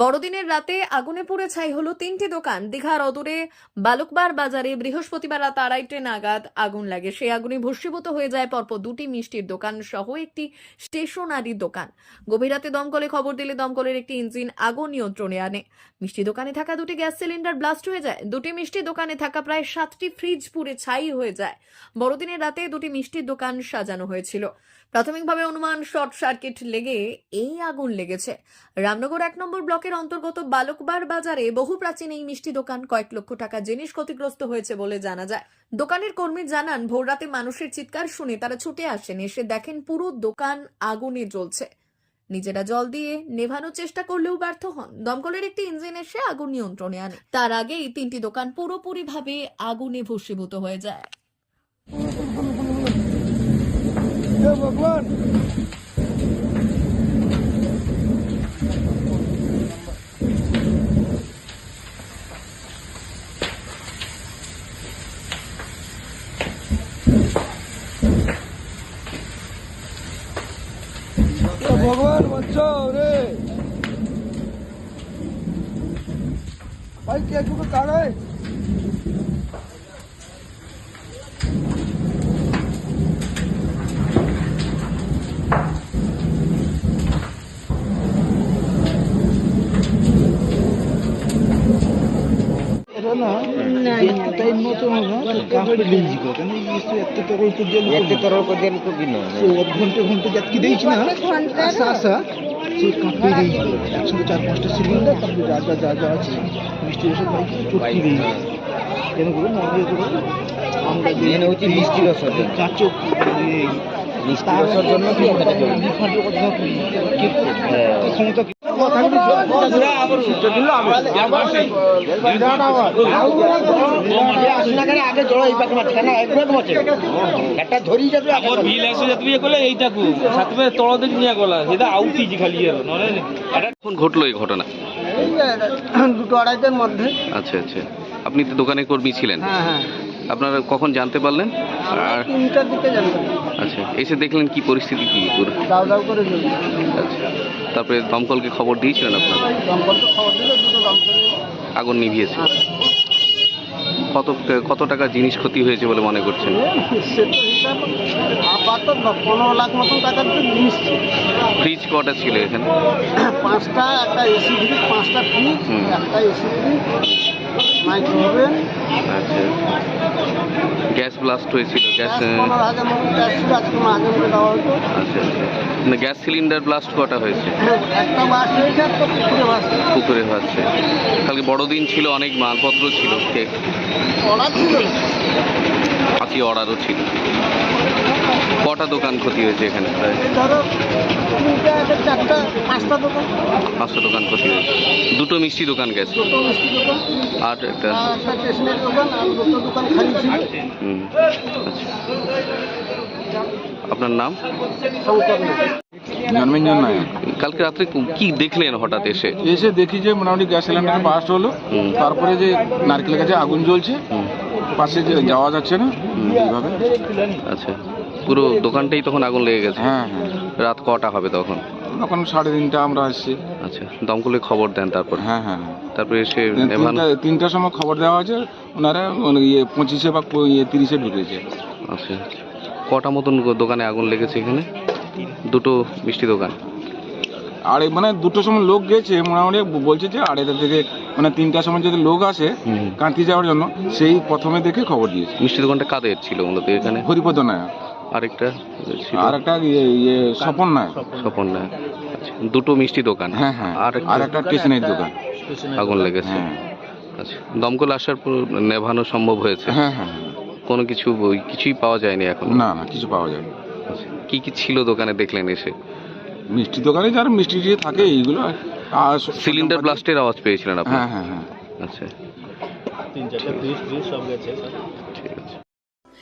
বড়দিনের রাতে আগুনে পুড়ে ছাই হলো তিনটি দোকান। দীঘার অদূরে বালুকবার বাজারে বৃহস্পতিবার রাত আড়াইটে নাগাদ আগুন লাগে। সেই আগুনে ভস্মীভূত হয়ে যায় পরপর দুটি মিষ্টির দোকান সহ একটি স্টেশনারি দোকান। গভীর রাতে দমকলে খবর দিলে দমকলের একটি ইঞ্জিন আগুন নিয়ন্ত্রণে আনে। মিষ্টি দোকানে থাকা দুটি গ্যাস সিলিন্ডার ব্লাস্ট হয়ে যায়। দুটি মিষ্টি দোকানে থাকা প্রায় সাতটি ফ্রিজ পুড়ে ছাই হয়ে যায়। বড়দিনের রাতে দুটি মিষ্টির দোকান সাজানো হয়েছিল। প্রাথমিকভাবে অনুমান শর্ট সার্কিট লেগে এই আগুন লেগেছে। রামনগর এক নম্বর ব্লকের অন্তর্গত বালকবার বাজারে বহু প্রাচীন এই মিষ্টি দোকান কয়েক লক্ষ টাকা জিনিস ক্ষতিগ্রস্ত হয়েছে বলে জানা যায়। দোকানের কর্মী জানান, ভোররাতে মানুষের চিৎকার শুনে তারা ছুটে আসেন, এসে দেখেন পুরো দোকান আগুনে জ্বলছে। নিজেরা জল দিয়ে নেভানোর চেষ্টা করলেও ব্যর্থ হন। দমকলের একটি ইঞ্জিন এসে আগুন নিয়ন্ত্রণে আনে। তার আগেই তিনটি দোকান পুরোপুরিভাবে আগুনে ভস্মীভূত হয়ে যায়। ভগবান ভগবান বাঁচাও রে ভাই কে একটু দাঁড়ায় না। একটু টাইম মতো না। কাপড় গেঞ্জি কো কেন? ইসু এত তরল তো জল এত তরল কো জল কো কি না আচ্ছা, আচ্ছা। সে এক ঘণ্টা ঘণ্টা যাতকি দেইছি না আসা আসা সে কাপড় গেঞ্জি কো একসঙ্গে চার পাঁচটা সিলিন্ডার তারপরে যা যা যা যা ক্ষমতা তলদের খালি ঘটলো এই ঘটনা দুটো আড়াইটার মধ্যে। আচ্ছা আচ্ছা। আপনি তো দোকানে কর্মী ছিলেন। আপনারা কখন জানতে পারলেন? আর আচ্ছা এসে দেখলেন কি পরিস্থিতি কি? আচ্ছা। তারপরে দমকলকে খবর দিয়েছিলেন আপনারা? আগুন নিভিয়েছে। কত কত টাকা জিনিস ক্ষতি হয়েছে বলে মনে করছেন? আপাতত পনেরো লাখ মতন টাকার তো জিনিস ফ্রিজ কটা ছিল এখানে? পাঁচটা একটা এসি ফ্রিজ পাঁচটা ফ্রিজ একটা এসি ফ্রিজ মাইক্রোওভেন আচ্ছা। গ্যাস ব্লাস্ট হয়েছিল গ্যাস হতো আচ্ছা মানে গ্যাস সিলিন্ডার ব্লাস্ট কটা হয়েছে? একটা পুকুরে ভাসছে কালকে বড়দিন ছিল অনেক মালপত্র ছিল কেক। পাখি অর্ডারও ছিল। কটা দোকান ক্ষতি হয়েছে এখানে? প্রায় পাঁচটা দোকান ক্ষতি হয়েছে। দুটো মিষ্টি দোকান গেছে। দুটো মিষ্টি দোকান আর একটা। স্টেশনের দোকান আর দুটো দোকান খালি ছিল। হুম আচ্ছা। আপনার নাম? নায়ক কালকে রাত্রে কি দেখলেন হঠাৎ এসে? এসে দেখি যে মোটামুটি গ্যাস সিলিন্ডার বাস্ট হলো। তারপরে যে নারকেল গাছে আগুন জ্বলছে পাশে যে যাওয়া যাচ্ছে না এইভাবে। আচ্ছা। পুরো দোকানটাই তখন আগুন লেগে গেছে? হ্যাঁ হ্যাঁ। রাত কটা হবে তখন? তখন সাড়ে তিনটা আমরা আসছি। আচ্ছা দমকলে খবর দেন তারপর। হ্যাঁ হ্যাঁ হ্যাঁ। তারপরে এসে তিনটা তিনটার সময় খবর দেওয়া আছে ওনারা মানে ইয়ে পঁচিশে বা ইয়ে তিরিশে ঢুকেছে। আচ্ছা কটা মতন দোকানে আগুন লেগেছে এখানে? দুটো মিষ্টি দোকান। আর এই মানে দুটোর সময় লোক গেছে মোটামুটি বলছে যে আড়াইটা থেকে মানে তিনটার সময় যদি লোক আসে। কান্তি যাওয়ার জন্য সেই প্রথমে দেখে খবর দিয়েছে। মিষ্টি দোকানটা কাদের ছিল মূলত এখানে? হরিপদ নায়ক। আরেকটা ছিল। আর একটা ইয়ে ইয়ে স্বপন নায়ক। স্বপন না আচ্ছা দুটো মিষ্টি দোকান। হ্যাঁ হ্যাঁ আর আর একটা স্টেশনের দোকান। আগুন লেগেছে। হ্যাঁ। আচ্ছা দমকল আসার পর নেভানো সম্ভব হয়েছে? হ্যাঁ হ্যাঁ কোনো কিছু কিছুই পাওয়া যায়নি এখন? না না কিছু পাওয়া যায় না। আচ্ছা, কি কি ছিল দোকানে দেখলেন এসে? মিষ্টি দোকানে যার মিষ্টি টিষ্টি থাকে এইগুলো আর সিলিন্ডার ব্লাস্টের আওয়াজ পেয়েছিলেন আপনি? হ্যাঁ হ্যাঁ হ্যাঁ। আচ্ছা। তিন চারটা ফ্রিজ ফ্রিজ সব গেছে ঠিক আছে।